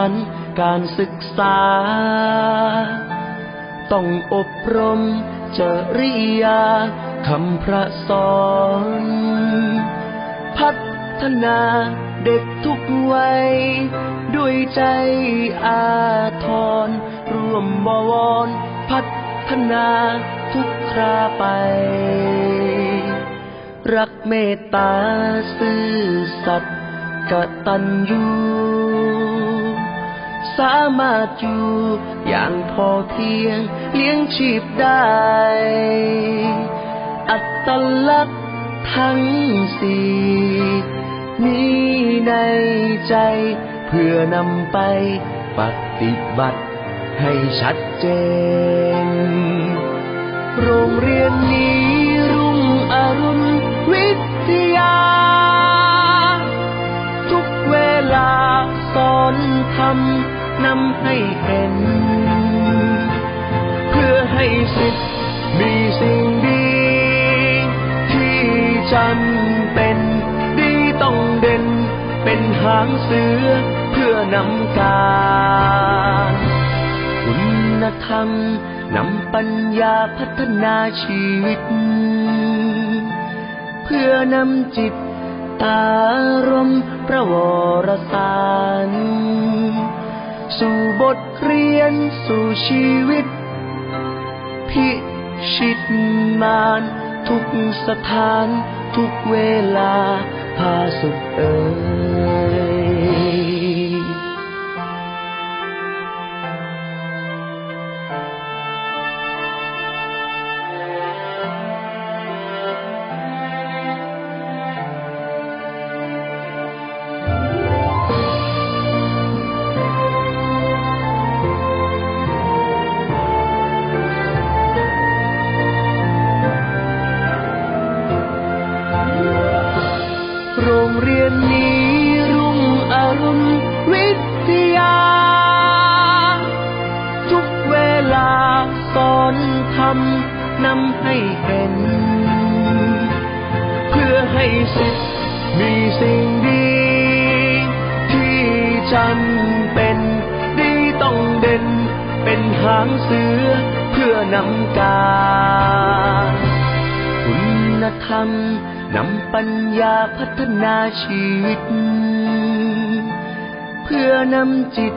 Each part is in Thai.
านการศึกษา ต้องอบรมจริยาคำพระสอน พัฒนาเด็กทุกวัย ด้วยใจอาทรร่วมบวร พัฒนาทุกคราไป รักเมตตาซื่อสัตย์กตัญญู สามารถอยู่อย่างพอเพียงเลี้ยงชีพได้ อัตลักษณ์ทั้งสี่มีในใจ เพื่อนำไปปฏิบัติให้ชัดเจน โรงเรียนนี้รุ่งอรุณวิทยา ทุกเวลาสอนทำ นำให้เห็น เพื่อให้สิทธิ์มีสิ่งดี ที่จำเป็น ดีต้องเด่น เป็นหางเสือเพื่อนำการคุณธรรมนำปัญญาพัฒนาชีวิต เพื่อนำจิตตารมณ์พระวรสาร สู่บทเรียนสู่ชีวิต พิชิตมานทุกสถานทุกเวลาพาสุขเอ่ย หางเสือเพื่อนำการคุณธรรมนำปัญญาพัฒนาชีวิต เพื่อนำจิต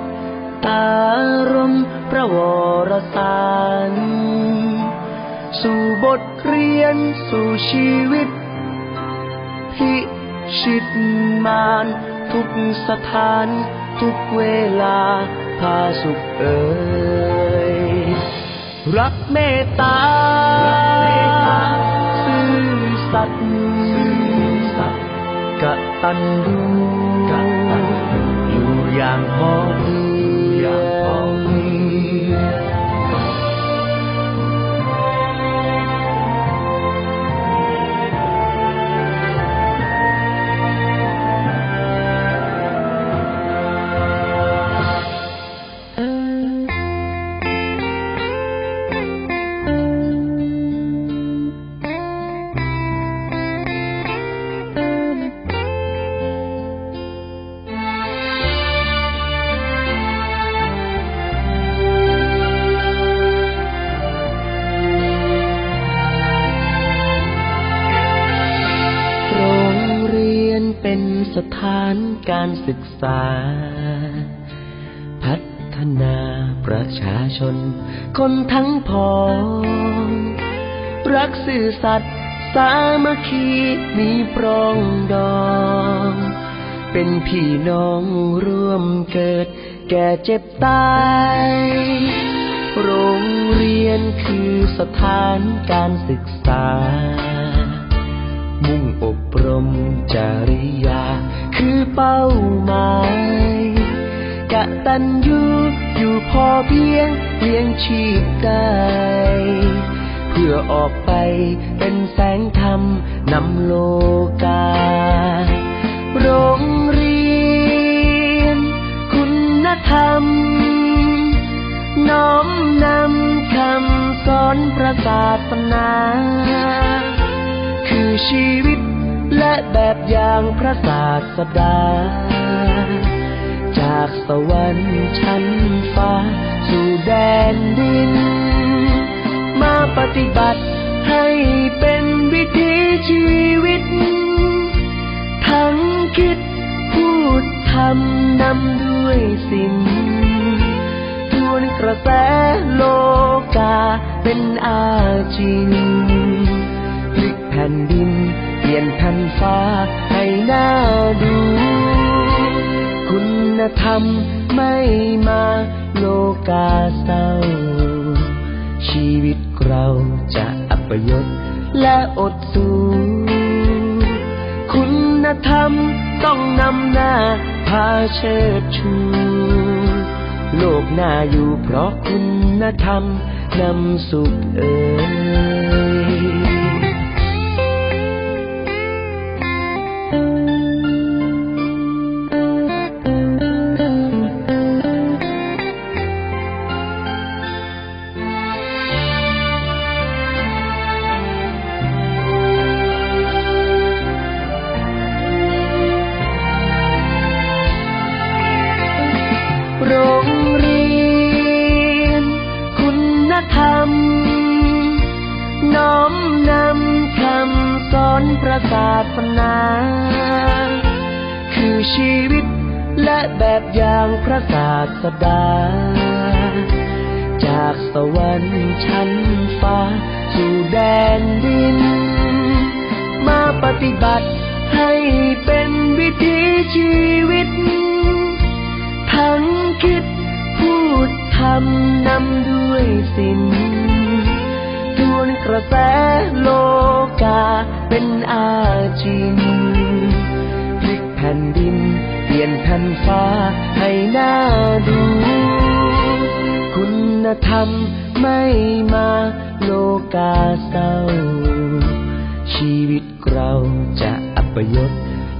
ตารมณ์พระวรสารสู่บทเรียนสู่ชีวิต พิชิตมารทุกสถานทุกเวลาพาสุขเอ่ย รักเมตตาซื่อสัตย์กตัญญูอยู่อย่างพอ ชน คนทั้งพองรักสื่อสัตย์สามัคคีมีปรองดอง เป็นพี่น้องร่วมเกิด แก่เจ็บตาย โรงเรียนคือสถานการศึกษา มุ่งอบรมจริยา คือเป้าหมายกะตันยู อยู่พอเพียงเลี้ยงชีพได้เพื่อออกไปเป็นแสงธรรมนำโลกา โรงเรียน คุณธรรม น้อมนำคำสอนพระศาสนา คือชีวิตและแบบอย่างพระศาสดา จากสวรรค์ชั้นฟ้า สู่แดนดิน มาปฏิบัติให้เป็นวิถีชีวิต ทั้งคิดพูดทำนำด้วยสิ่งทวนกระแสโลกาเป็นอาจริงพลิกแผ่นดินเปลี่ยนแผ่นฟ้าให้หน่าดู ธรรมไม่มาโลกาเศร้า ชีวิตเราจะอัปยศและอดสูคุณธรรมต้องนำหน้าพาเชิดชู โลกหน่าอยู่เพราะคุณธรรมนำสุขเอ่ย ธรรมไม่มาโลกาเศร้า ชีวิตเราจะอัปยศ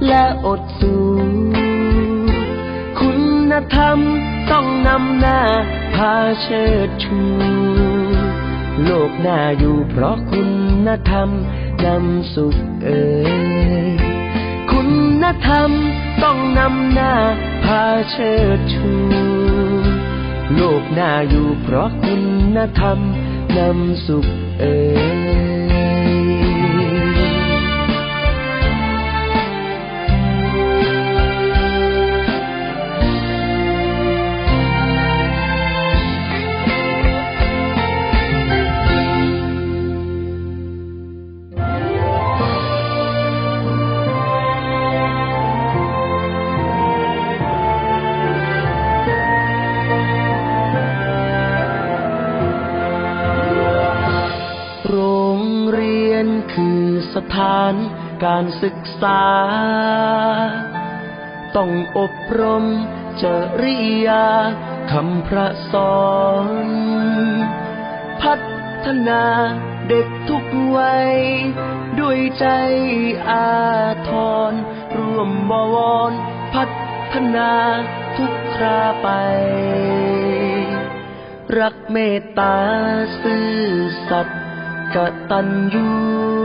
และอดสูคุณธรรมต้องนำหน้าพาเชิดชูโลกน่าอยู่เพราะคุณธรรมนำสุขเอ่ยคุณธรรมต้องนำหน้าพาเชิดชู โลกน่าอยู่เพราะคุณธรรมนำสุขเอ่ย การศึกษา ต้องอบรมจริยาคำพระสอน พัฒนาเด็กทุกวัย ด้วยใจอาทรร่วมบวร พัฒนาทุกคราไป รักเมตตาซื่อสัตย์กตัญญู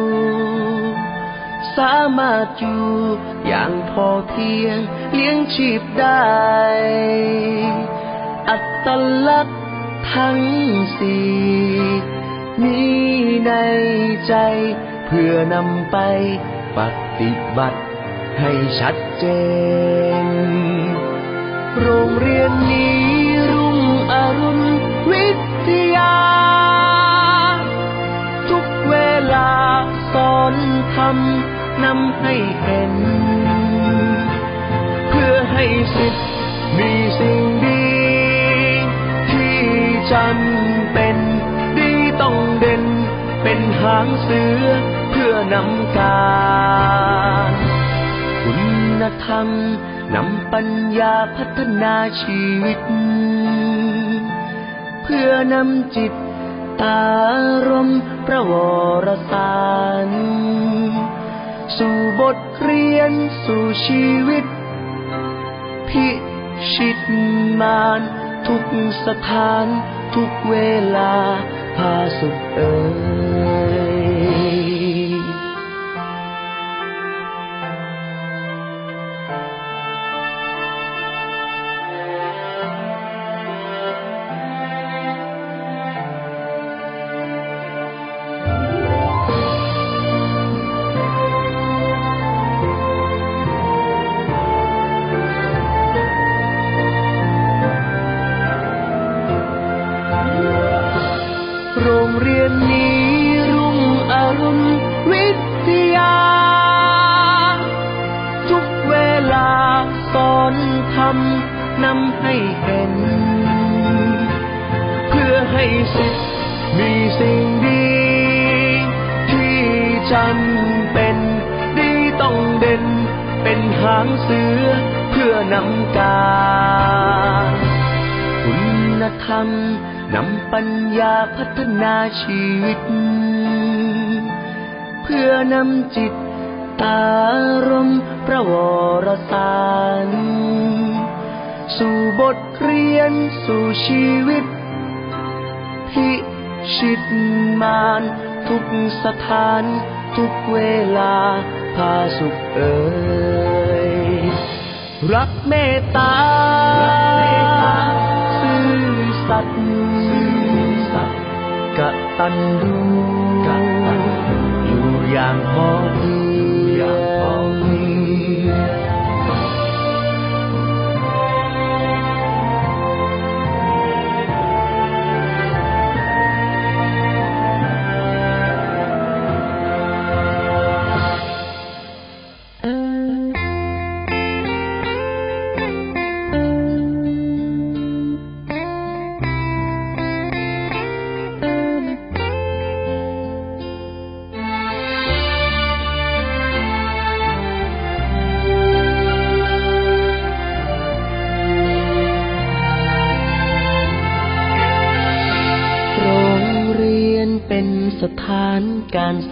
สามารถอยู่อย่างพอเพียงเลี้ยงชีพได้ อัตลักษณ์ทั้งสี่มีในใจ เพื่อนำไปปฏิบัติให้ชัดเจน โรงเรียนนี้ นำให้เห็น เพื่อให้สิทธิ์มีสิ่งดี ที่จำเป็น ดีต้องเด่น เป็นหางเสือเพื่อนำการคุณธรรมนำปัญญาพัฒนาชีวิต เพื่อนำจิตตารมณ์พระวรสาร สู่บทเรียนสู่ชีวิต พิชิตมานทุกสถานทุกเวลาพาสุขเอ่ย จำเป็น ดีต้องเด่น เป็นหางเสือเพื่อนำการคุณธรรมนำปัญญาพัฒนาชีวิต เพื่อนำจิตตารมณ์พระวรสารสู่บทเรียนสู่ชีวิต พิชิตมารทุกสถาน ทุกเวลาพาสุขเอ่ยรักเมตตาซื่อสัตย์กตัญญู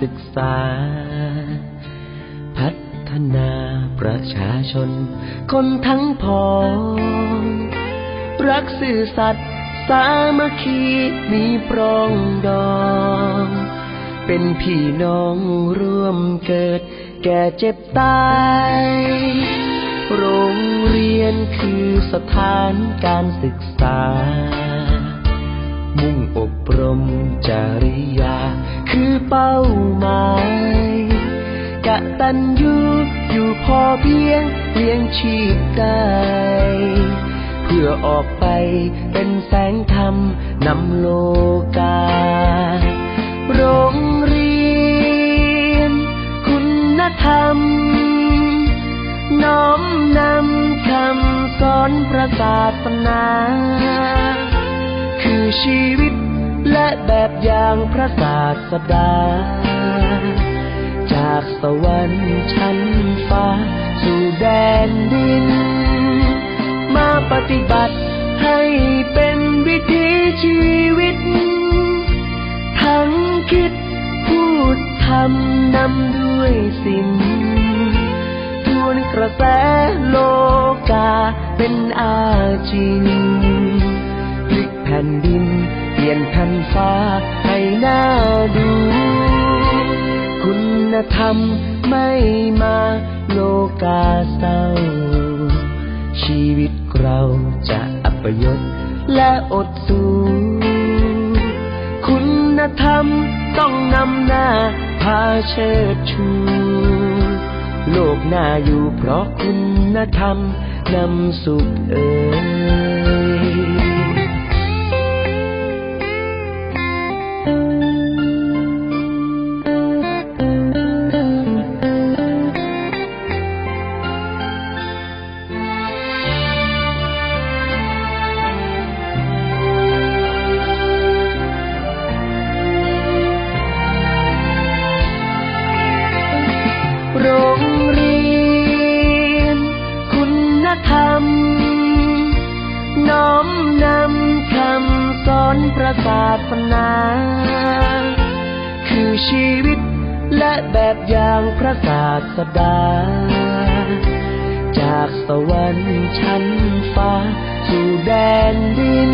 ศึกษา พัฒนาประชาชน คนทั้งพองรักสื่อสัตย์สามัคคีมีปรองดอง เป็นพี่น้องร่วมเกิด แก่เจ็บตายโรงเรียนคือสถานการศึกษา มุ่งอบรมจริยา คือเป้าหมายกะตันยูอยู่พอเพียงเลี้ยงชีพได้เพื่อออกไปเป็นแสงธรรมนำโลกา โรงเรียน คุณธรรม น้อมนำคำสอนพระศาสนา คือชีวิต และแบบอย่างพระศาสดา จากสวรรค์ชั้นฟ้า สู่แดนดิน มาปฏิบัติให้เป็นวิถีชีวิต ทั้งคิดพูดทำนำด้วยสิ่งทวนกระแสโลกาเป็นอาจินพลิกแผ่นดิน ลี่ยนแผ่นฟ้าให้หน่าดู คุณธรรมไม่มาโลกาเศร้า ชีวิตเราจะอัปยศและอดสูคุณธรรมต้องนำหน้าพาเชิดชู โลกหน่าอยู่เพราะคุณธรรมนำสุขเอ่ย พระศาสนา คือชีวิตและแบบอย่างพระศาสดา จากสวรรค์ชั้นฟ้า สู่แดนดิน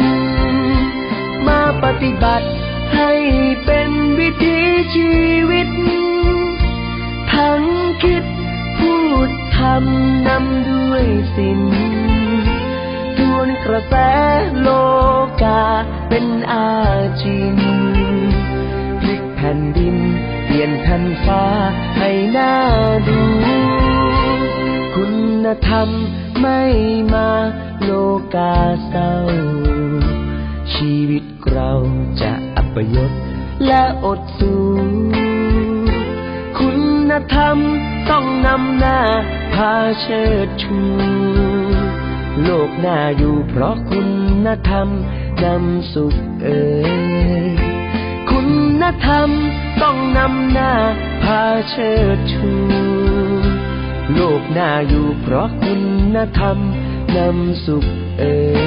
มาปฏิบัติให้เป็นวิถีชีวิต ทั้งคิดพูดทำนำด้วยสิ่งทวน กระแสโลกาเป็นอาจินพลิกแผ่นดิน เปลี่ยนแผ่นฟ้าให้หน่าดู คุณธรรมไม่มาโลกาเศร้า ชีวิตเราจะอัปยศและอดสู้คุณธรรมต้องนำหน้าพาเชิดชู โลกน่าอยู่เพราะคุณธรรมนำสุขเอ่ยคุณธรรมต้องนำหน้าพาเชิดชูโลกน่าอยู่เพราะคุณธรรมนำสุขเอ่ย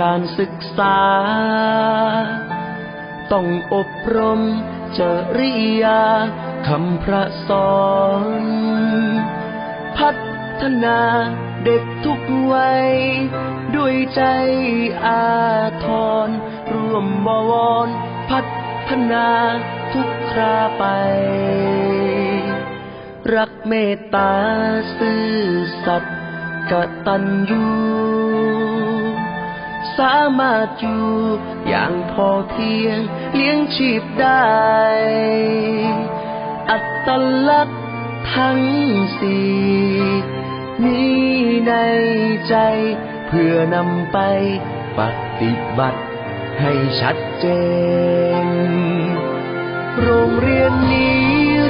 การศึกษา ต้องอบรมจริยาคำพระสอน พัฒนาเด็กทุกวัย ด้วยใจอาทรร่วมบวร พัฒนาทุกคราไป รักเมตตาซื่อสัตย์กตัญญู สามารถอยู่อย่างพอเพียงเลี้ยงชีพได้ อัตลักษณ์ทั้งสี่มีในใจ เพื่อนำไปปฏิบัติให้ชัดเจน โรงเรียนนี้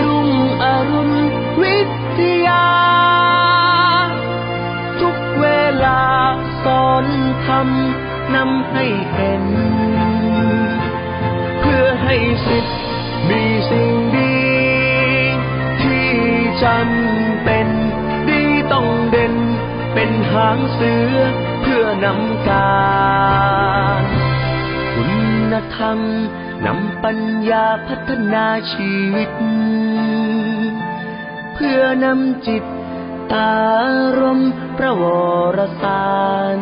รุ่งอรุณวิทยา ทุกเวลาสอนทำ นำให้เห็น เพื่อให้สิทธิ์มีสิ่งดี ที่จำเป็น ดีต้องเด่น เป็นหางเสือเพื่อนำการคุณธรรมนำปัญญาพัฒนาชีวิต เพื่อนำจิตตารมณ์พระวรสาร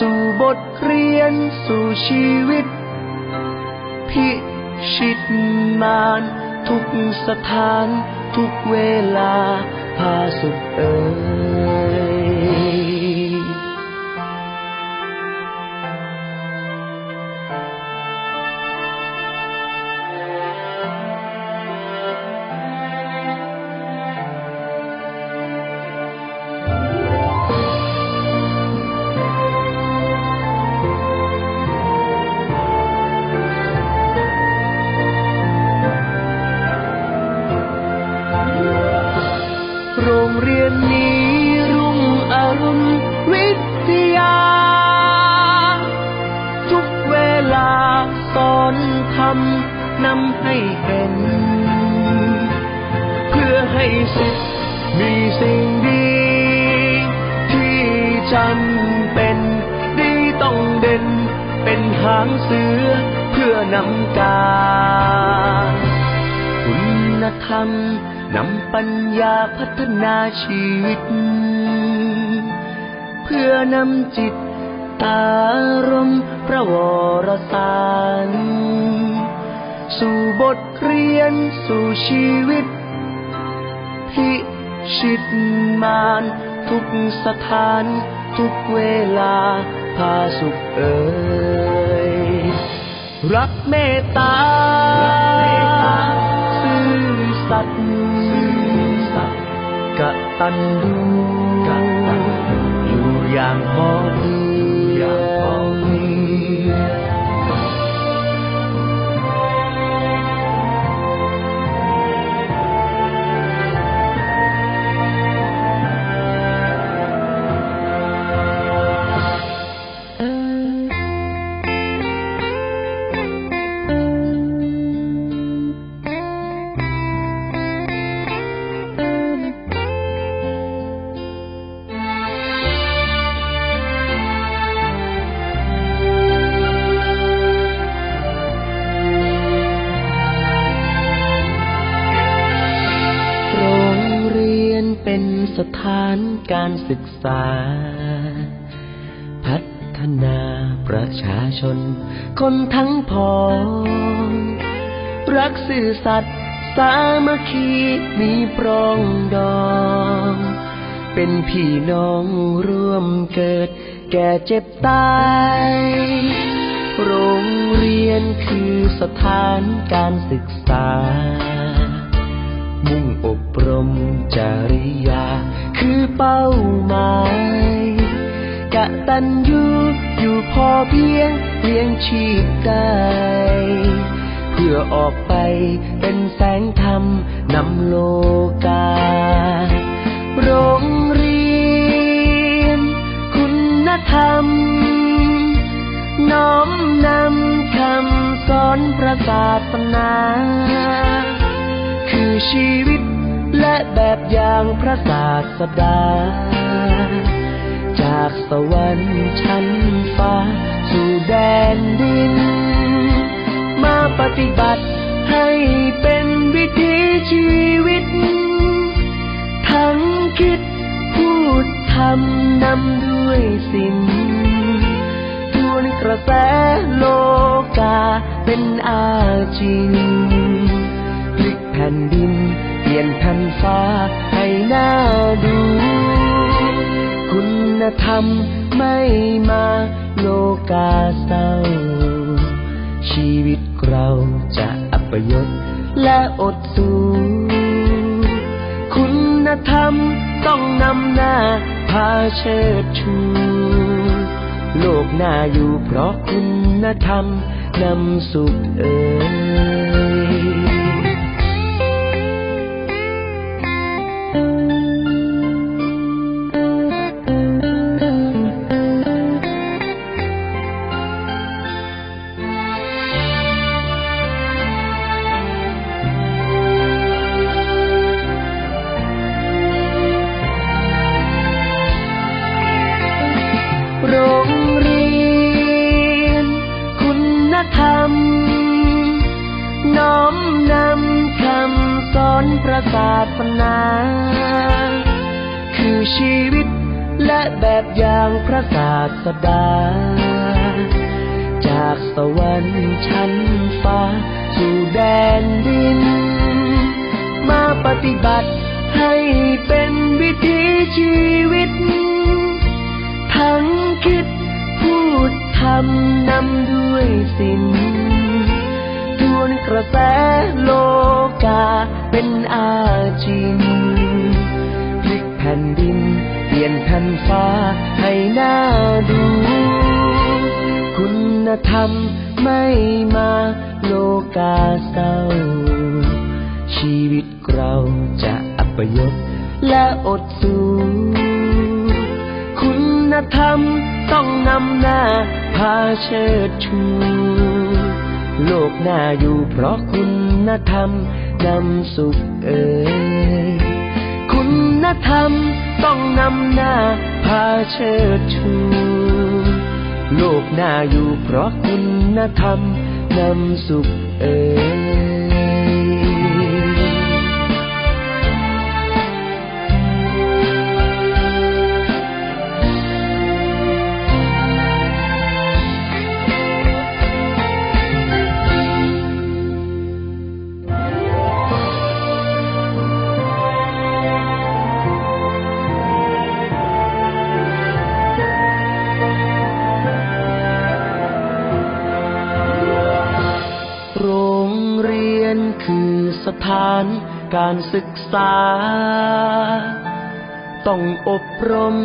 สู่บทเรียนสู่ชีวิต พิชิตมานทุกสถานทุกเวลาพาสุขเอ่ย ชีวิต เพื่อนำจิตตารมณ์พระวรสาร สู่บทเรียนสู่ชีวิต พิชิตมารทุกสถานทุกเวลาพาสุขเอ่ยรักเมตตา กตัญญูอ ศึกษา พัฒนาประชาชน คนทั้งพองรักสื่อสัตย์สามัคคีมีปรองดอง เป็นพี่น้องร่วมเกิด แก่เจ็บตายโรงเรียนคือสถานการศึกษา มุ่งอบรมจริยา คือเป้าหมายกะตันยูอยู่พอเพียงเลี้ยงชีพได้เพื่อออกไปเป็นแสงธรรมนำโลกา โรงเรียน คุณธรรม น้อมนำคำสอนพระศาสนา คือชีวิต และแบบอย่างพระศาสดา จากสวรรค์ชั้นฟ้า สู่แดนดิน มาปฏิบัติให้เป็นวิถีชีวิต ทั้งคิดพูดทำนำด้วยสิ่งทวนกระแสโลกาเป็นอาจริง ฟ้าให้น่าดู คุณธรรมไม่มาโลกาเศร้า ชีวิตเราจะอัปยศและอดสูคุณธรรมต้องนำหน้าพาเชิดชู โลกน่าอยู่เพราะคุณธรรมนำสุขเอ่ย เป็นวิถีชีวิต ทั้งคิดพูดทำนำด้วยสิ่งทวนกระแสโลกาเป็นอาจริงพลิกแผ่นดินเปลี่ยนแผ่นฟ้าให้น่าดู คุณธรรมไม่มาโลกาเศร้า ชีวิตเราจะอัปยศ และอดสูคุณธรรมต้องนำหน้าพาเชิดชูโลกหน่าอยู่เพราะคุณธรรมนำสุขเอ่ยคุณธรรมต้องนำหน้าพาเชิดชูโลกหน่าอยู่เพราะคุณธรรมนำสุขเอ่ยานการศึกษา ต้องอบรม